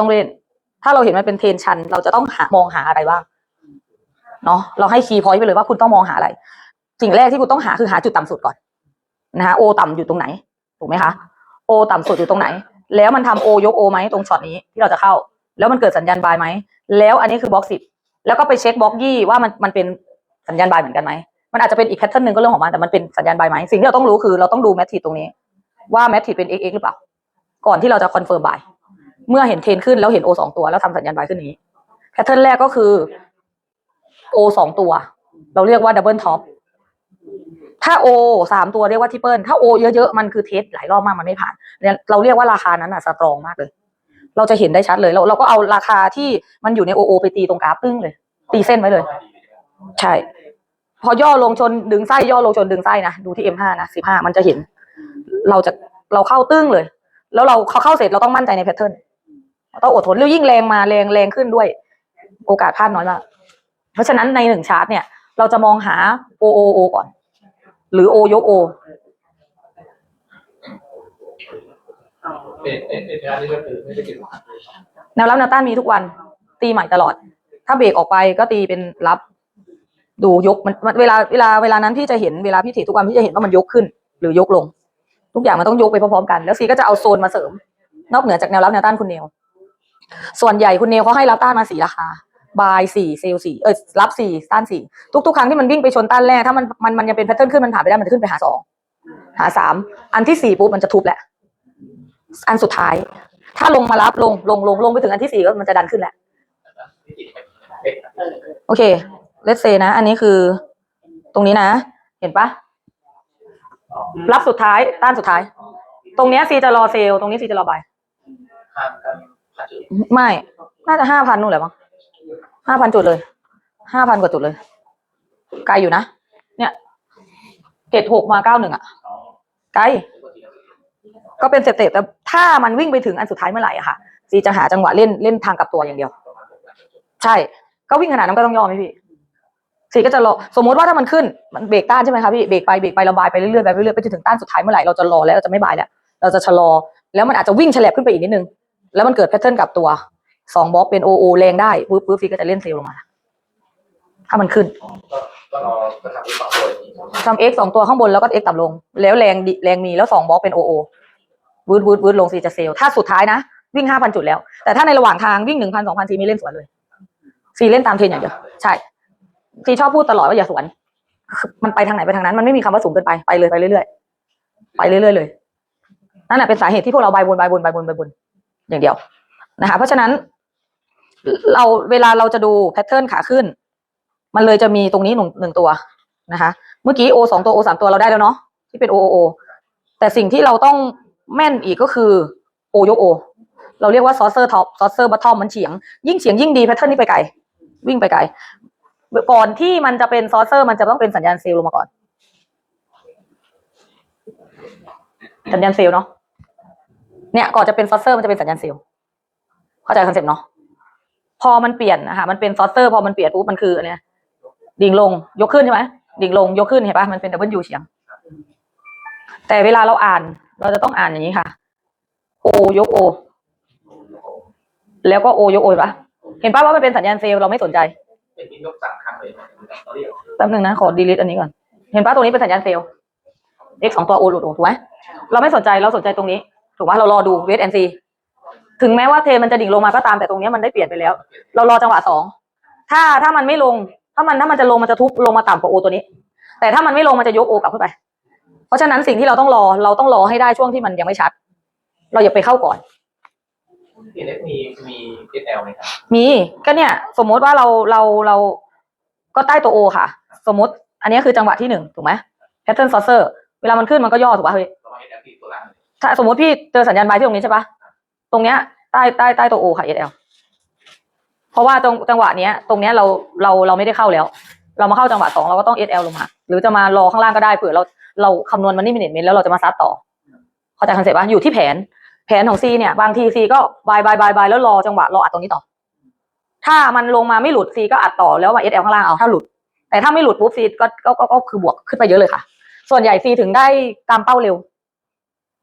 ต้องเล่น ถ้าเราเห็นมันเป็นเทรนชัน เราจะต้องหามองหาอะไรบ้างเนาะเราให้คีย์พอยต์ไปเลยว่าคุณต้องมองหาอะไร สิ่งแรกที่คุณต้องหาคือหาจุดต่ำสุดก่อนนะคะโอต่ำอยู่ตรงไหน ถูกไหมคะโอต่ำสุดอยู่ตรงไหน แล้วมันทำโอยกโอไหมตรงช็อตนี้ที่เราจะเข้า แล้วมันเกิดสัญญาณบายไหม แล้วอันนี้คือบล็อกสิบแล้วก็ไปเช็คบล็อกยี่ว่ามันมันเป็นสัญญาณบายเหมือนกันไหมมันอาจจะเป็นอีกแพทเทิร์นหนึ่งก็เรื่องของมันแต่มันเป็นสัญญาณบายไหมสิ่งที่เราต้องรู้คือเราต้องดูแมทริกตรงนี้ ว่าแมทริกเป็น x x หรือเปล่า ก่อนที่เราจะคอนเฟิร์มบาย เมื่อเห็นเทนขึ้นแล้วเห็น O สองตัวแล้วทำสัญญาณบายขึ้นนี้แพทเทิร์นแรกก็คือ O สองตัว เราเรียกว่าดับเบิลท็อปถ้า O สามตัวเรียกว่าทิปเปิลถ้า O เยอะๆ มันคือเทสหลายรอบมากมันไม่ผ่านเนี่ยเราเรียกว่าราคานั้นอะสตรองมากเลย เราจะเห็นได้ชัดเลยเราเราก็เอาราคาที่มันอยู่ใน OO ไปตีตรงกราฟตึ้งเลย ตีเส้นไว้เลย ใช่ พอย่อลงชนดึงไส้ย่อลงชนดึงไส้นะดูที่ M5 นะ15มันจะเห็น เราจะเราเข้าตึ้งเลย แล้วเราเขาเข้าเสร็จเราต้องมั่นใจในแพทเทิร์น ต้องอดทนแล้วยิ่งแรงมาแรงแรงขึ้นด้วย โอกาสพลาดน้อยมากเพราะฉะนั้นในหนึ่งชาร์ตเนี่ย เราจะมองหา O O O ก่อน หรือ O ยก O เป็นเป็นเป็นงานที่ก็คือไม่ได้เก็บหลักแนวรับแนวต้านมีทุกวัน ตีใหม่ตลอด ถ้าเบรกออกไปก็ตีเป็นรับ ดูยกมันมันเวลาเวลาเวลานั้นพี่จะเห็นเวลาพี่ถือทุกวันพี่จะเห็นว่ามันยกขึ้น หรือยกลง ทุกอย่างมันต้องยกไปพร้อมๆกัน แล้วซีก็จะเอาโซนมาเสริม นอกเหนือจากแนวรับแนวต้านคุณเนว ส่วนใหญ่คุณเนวเขาให้รับต้านมาสี่ราคาบายสี่เซลสี่เออรับสี่ต้านสี่ทุกๆ ครั้งที่มันวิ่งไปชนต้านแรกถ้ามันมันมันยังเป็นแพทเทิร์นขึ้นมันผ่านไปได้มันจะขึ้นไปหาสองหาสามอันที่สี่ปุ๊บมันจะทุบแหละ อันสุดท้าย ถ้าลงมารับลงลงลงลงไปถึงอันที่สี่ก็มันจะดันขึ้นแหละโอเคเลตเซนะ อันนี้คือ ตรงนี้นะ เห็นปะรับสุดท้ายต้านสุดท้าย ตรงเนี้ยซีจะรอเซลตรงนี้ซีจะรอบ ไม่ น่าจะห้าพันนู่นแหละมั้งห้าพันจุดเลย ห้าพันกว่าจุดเลย ไกลอยู่นะ เนี่ยเจ็ดหกมาเก้าหนึ่งอะ ไกล ก็เป็นสเต็ปแต่ถ้ามันวิ่งไปถึงอันสุดท้ายเมื่อไหร่อะค่ะซีจะหาจังหวะเล่นเล่นทางกับตัวอย่างเดียว ใช่ ก็วิ่งขนาดนั้นก็ต้องยอมไหมพี่สีก็จะรอสมมติว่าถ้ามันขึ้นมันเบรกต้านใช่ไหมคะพี่เบรกไปเบรกไประบายไปเรื่อยๆไปเรื่อยๆไปจนถึงต้านสุดท้ายเมื่อไหร่เราจะรอแล้วเราจะไม่บายแล้วเราจะชะลอแล้วมันอาจจะวิ่งแฉลบขึ้นไปอีกนิดนึง แล้วมันเกิดแพทเทิร์นกลับตัวสองบล็อกเป็นโอโอแรงได้ปุ๊บปุ๊บฟีก็จะเล่นเซลลงมา ถ้ามันขึ้นก็รอก็ทำที่สองตัวอย่างนี้ทำ x สองตัวข้างบนแล้วก็ x ต่ำลง แล้วแรงแรงมีแล้วสองบล็อกเป็นโอโอวืดวืดวืดลงซีจะเซลถ้าสุดท้ายนะ วิ่งห้าพันจุดแล้ว แต่ถ้าในระหว่างทางวิ่งหนึ่งพันสองพันซีไม่เล่นสวนเลยซีเล่นตามเทรนอย่างเดียวใช่ซีชอบพูดตลอดว่าอย่าสวน มันไปทางไหนไปทางนั้น มันไม่มีคำว่าสูงเกินไปไปเลยไปเรื่อยๆไปเรื่อยๆเลยนั่นแหละเป็นสาเหตุที่พวกเราใบบนใบบนใบบนใบบน อย่างเดียวนะคะ เพราะฉะนั้น เราเวลาเราจะดูแพทเทิร์นขาขึ้น มันเลยจะมีตรงนี้หนึ่งหนึ่งตัวนะคะ เมื่อกี้ O สองตัว O สามตัวเราได้แล้วเนาะที่เป็น O O O แต่สิ่งที่เราต้องแม่นอีกก็คือ O ยก O เราเรียกว่า saucer top saucer bottom มันเฉียง ยิ่งเฉียงยิ่งดีแพทเทิร์นนี้ไปไกล วิ่งไปไกล ก่อนที่มันจะเป็น saucer มันจะต้องเป็นสัญญาณเซลล์ลงมาก่อน สัญญาณเซลล์เนาะ เนี่ยก่อนจะเป็น saucer มันจะเป็นสัญญาณเซลล์เข้าใจคอนเซ็ปต์เนาะพอมันเปลี่ยนนะคะมันเป็น saucer พอมันเปลี่ยนปุ๊บมันคืออันเนี้ยดิ่งลงยกขึ้นใช่ไหมดิ่งลงยกขึ้นเห็นปะมันเป็นดับเบิลยูเฉียง แต่เวลาเราอ่านเราจะต้องอ่านอย่างนี้ค่ะโอยกโอแล้วก็โอยกโอเห็นปะเห็นปะว่ามันเป็นสัญญาณเซลล์เราไม่สนใจตั้งเลยตอนนี้แป๊บนึงนะขอดีลิทอันนี้ก่อน เห็นปะตรงนี้เป็นสัญญาณเซลล์ x สองตัวโอหลุดโอถูกไหมเราไม่สนใจเราสนใจตรงนี้ ถูกไหมเรารอดูเวทแอนซีถึงแม้ว่าเทรนมันจะดิ่งลงมาก็ตามแต่ตรงเนี้ยมันได้เปลี่ยนไปแล้ว เรารอจังหวะสองถ้าถ้ามันไม่ลง ถ้ามันถ้ามันจะลงมันจะทุบลงมาต่ำกว่าโอตัวนี้ แต่ถ้ามันไม่ลงมันจะยกโอกลับขึ้นไป เพราะฉะนั้นสิ่งที่เราต้องรอเราต้องรอให้ได้ช่วงที่มันยังไม่ชัด เราอย่าไปเข้าก่อนที่เล็กมีมีเอสแอลไหมครับมีก็เนี่ย สมมติว่าเราเราเราก็ใต้ตัวโอค่ะ สมมติ อันนี้คือจังหวะที่หนึ่งถูกไหมแพทเทิร์นซอเซอร์เวลามันขึ้นมันก็ย่อถูกป่ะเฮ้ย สแอลที่ตัวล่างถ้าสมมติพี่เจอสัญญาณบายที่ตรงนี้ใช่ปะตรงเนี้ยใต้ใต้ใต้ตัวโอค่ะ SL เพราะว่าตรงจังหวะเนี้ย ตรงเนี้ยเราเราเราไม่ได้เข้าแล้ว เรามาเข้าจังหวะสองเราก็ต้อง SL ลงมา หรือจะมารอข้างล่างก็ได้เผื่อเราเราคำนวณมันนี่มินิเมนแล้วเราจะมาซัดต่อ เข้าใจคอนเซ็ปต์ปะอยู่ที่แผน แผนของซีเนี่ยบางทีซีก็บายบายบายบายแล้วรอจังหวะรออัดตรงนี้ต่อ ถ้ามันลงมาไม่หลุดซีก็อัดต่อแล้วมา SL ข้างล่างเอาถ้าหลุด แต่ถ้าไม่หลุดปุ๊บซีก็ก็ก็ก็คือบวกขึ้นไปเยอะเลยค่ะ ส่วนใหญ่ซีถึงได้ตามเป้าเร็ว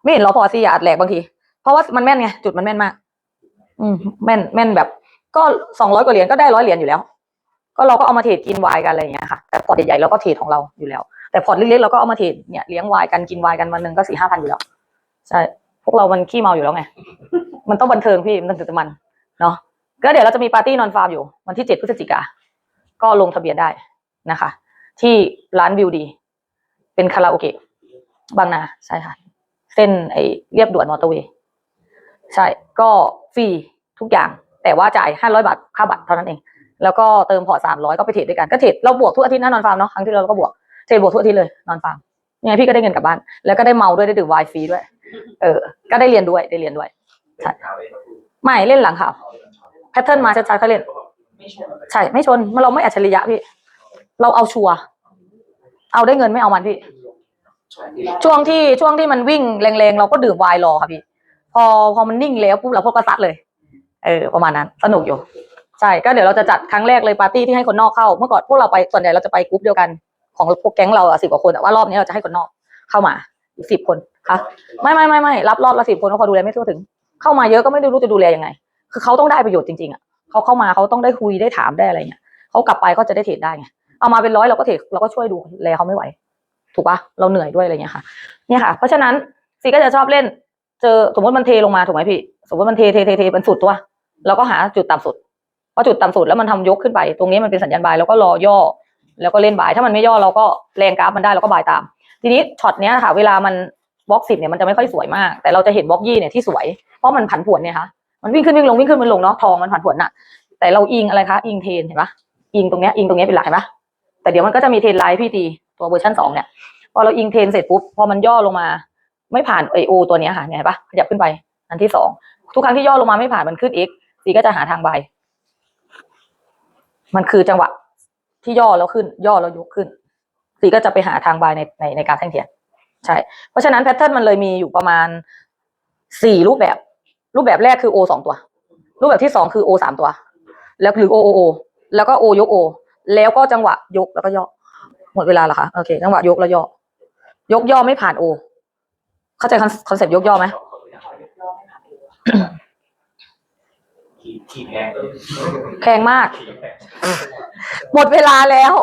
ไม่เห็นรอพอซีอย่าอัดแหลกบางที เพราะว่ามันแม่นไงจุดมันแม่นมาก อืมแม่นแม่นแบบ ก็สองร้อยกว่าเหรียญก็ได้ร้อยเหรียญอยู่แล้ว ก็เราก็เอามาเทรดกินวน์กันอะไรอย่างเงี้ยค่ะแต่พอร์ตใหญ่ๆเราก็เทรดของเราอยู่แล้ว แต่พอร์ตเล็กๆเราก็เอามาเทรดเนี่ยเลี้ยงวน์กันกินวน์กันวันหนึ่งก็สี่ห้าพันอยู่แล้วใช่พวกเรามันขี้เมาอยู่แล้วไงมันต้องบันเทิงพี่มันถึงจะมันเนาะก็เดี๋ยวเราจะมีปาร์ตี้นอนฟาร์มอยู่ วันที่เจ็ดพฤศจิกาก็ลงทะเบียนได้นะคะ ที่ร้านวิวดี เป็นคาราโอเกะบางนาใช่ค่ะ เส้นไอเรียบด่วนมอเตอร์เวย์ใช่ก็ฟรีทุกอย่าง แต่ว่าจ่ายห้าร้อยบาทค่าบัตรเท่านั้นเอง แล้วก็เติมพอร์ตสามร้อยก็ไปเทรดด้วยกันก็เทรดเราบวกทุกอาทิตย์นะนอนฟาร์มเนาะครั้งที่เราก็บวกเทรดบวกทุกอาทิตย์เลยนอนฟาร์มยังไงพี่ก็ได้เงินกลับบ้าน แล้วก็ได้เมาด้วยได้ดื่มไวน์ฟรีด้วย เออ ก็ได้เรียนด้วยได้เรียนด้วยใช่ไม่เล่นหลังข่าวแพทเทิร์นมาชัดๆเขาเล่นใช่ไม่ชนเราไม่อัจฉริยะพี่ เราเอาชัวร์เอาได้เงินไม่เอามันพี่ ช่วงที่ช่วงที่มันวิ่งแรงๆเราก็ดื่มไวน์รอค่ะพี่ พอพอมันนิ่งแล้วปุ๊บเราพวกก็ซัดเลย เออ ประมาณนั้น สนุกอยู่ ใช่ก็เดี๋ยวเราจะจัดครั้งแรกเลยปาร์ตี้ที่ให้คนนอกเข้า เมื่อก่อนพวกเราไปส่วนใหญ่เราจะไปกรุ๊ปเดียวกันของพวกแก๊งเราอะสิบกว่าคนแต่ว่ารอบนี้เราจะให้คนนอกเข้ามาอีกสิบคนค่ะไม่ไม่ไม่ไม่รับรอบละสิบคนก็พอดูแลไม่ทั่วถึง เข้ามาเยอะก็ไม่ได้รู้จะดูแลยังไง คือเขาต้องได้ประโยชน์จริงๆอะเขาเข้ามาเขาต้องได้คุยได้ถามได้อะไรเงี้ยเขากลับไปก็จะได้เทรดได้ไงเอามาเป็นร้อยเราก็เทรดเราก็ช่วยดูแลเขาไม่ไหว ถูกปะเราเหนื่อยด้วยอะไรเงี้ยค่ะเนี่ยค่ะ เพราะฉะนั้นซีก็จะชอบเล่น เจอสมมติมันเทลงมาถูกไหมพี่ สมมติมันเทเทเทเทเป็นสุดตัวเราก็หาจุดต่ำสุดพอจุดต่ำสุดแล้วมันทำยกขึ้นไป ตรงนี้มันเป็นสัญญาณบายแล้วก็รอย่อ แล้วก็เล่นบาย ถ้ามันไม่ย่อเราก็แรงกราฟมันได้เราก็บายตาม ทีนี้ช็อตเนี้ยค่ะ เวลามันบล็อกสิบเนี่ยมันจะไม่ค่อยสวยมาก แต่เราจะเห็นบล็อกยี่เนี่ยที่สวย เพราะมันผันผวนเนี่ยค่ะมันวิ่งขึ้นวิ่งลงวิ่งขึ้นวิ่งลงเนาะทองมันผันผวนน่ะ แต่เราอิงอะไรคะอิงเทนเห็นปะอิงตรงเนี้ยอิงตรงเนี้ยเป็นหลักเห็นปะแต่เดี๋ยวมันก็จะมีเทนไลน์พี่ตี ตัวเวอร์ชันสองเนี่ยพอเราอิงเทนเสร็จปุ๊บพอมันย่อลงมาไม่ผ่านไอโอตัวนี้ค่ะเห็นปะขยับขึ้นไปอันที่สองทุกครั้งที่ย่อลงมาไม่ผ่านมันขึ้น x ซีก็จะหาทางบายมันคือจังหวะที่ย่อแล้วขึ้น ย่อแล้วยกขึ้นซีก็จะไปหาทางบายในในในกาฟแท่งเทียนใช่ เพราะฉะนั้นแพทเทิร์นมันเลยมีอยู่ประมาณสี่รูปแบบ รูปแบบแรกคือ O สองตัว รูปแบบที่สองคือ O สามตัว แล้วหรือ O O O แล้วก็ O ยก O แล้วก็จังหวะยกแล้วก็ย่อ หมดเวลาแล้วคะโอเคจังหวะยกแล้วย่อ ยกย่อไม่ผ่าน O เข้าใจคอนเซ็ปต์ยกย่อไหมขี่ขี่แพงแพงมากขี่แพงหมดเวลาแล้ว